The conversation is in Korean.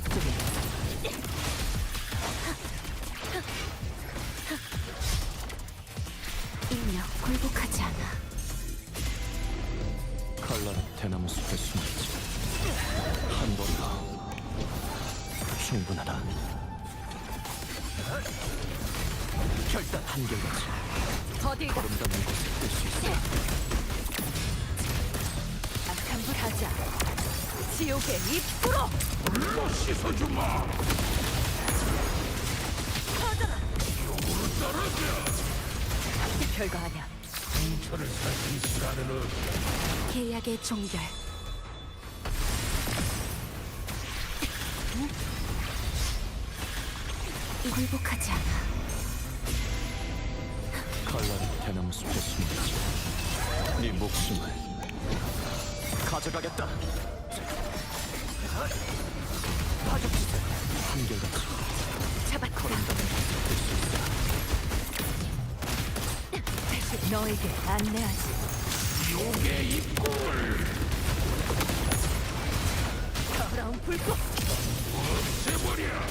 목적이 인력 굴복하지 않아. 칼날은 대나무 숲에 숨어있지. 한 번도 충분하다. 결단 한결같이. 더디다 걸음다는 것을 뗄수 있어. 네. 악한 불 하자. 지옥의 입구로. 불로 씻어주마. 터져라. 용으로 떨어져. 별거 아니야. 상처를 살린 시간은 없다. 계약의 종결. 굴복하지 않아. 칼날은 대나무 숲에 숨어있지. 네 목숨을 가져가겠다. 한결같이 너에게 안내하지. 지옥의 입구를 더러운 불꽃. 없애버려.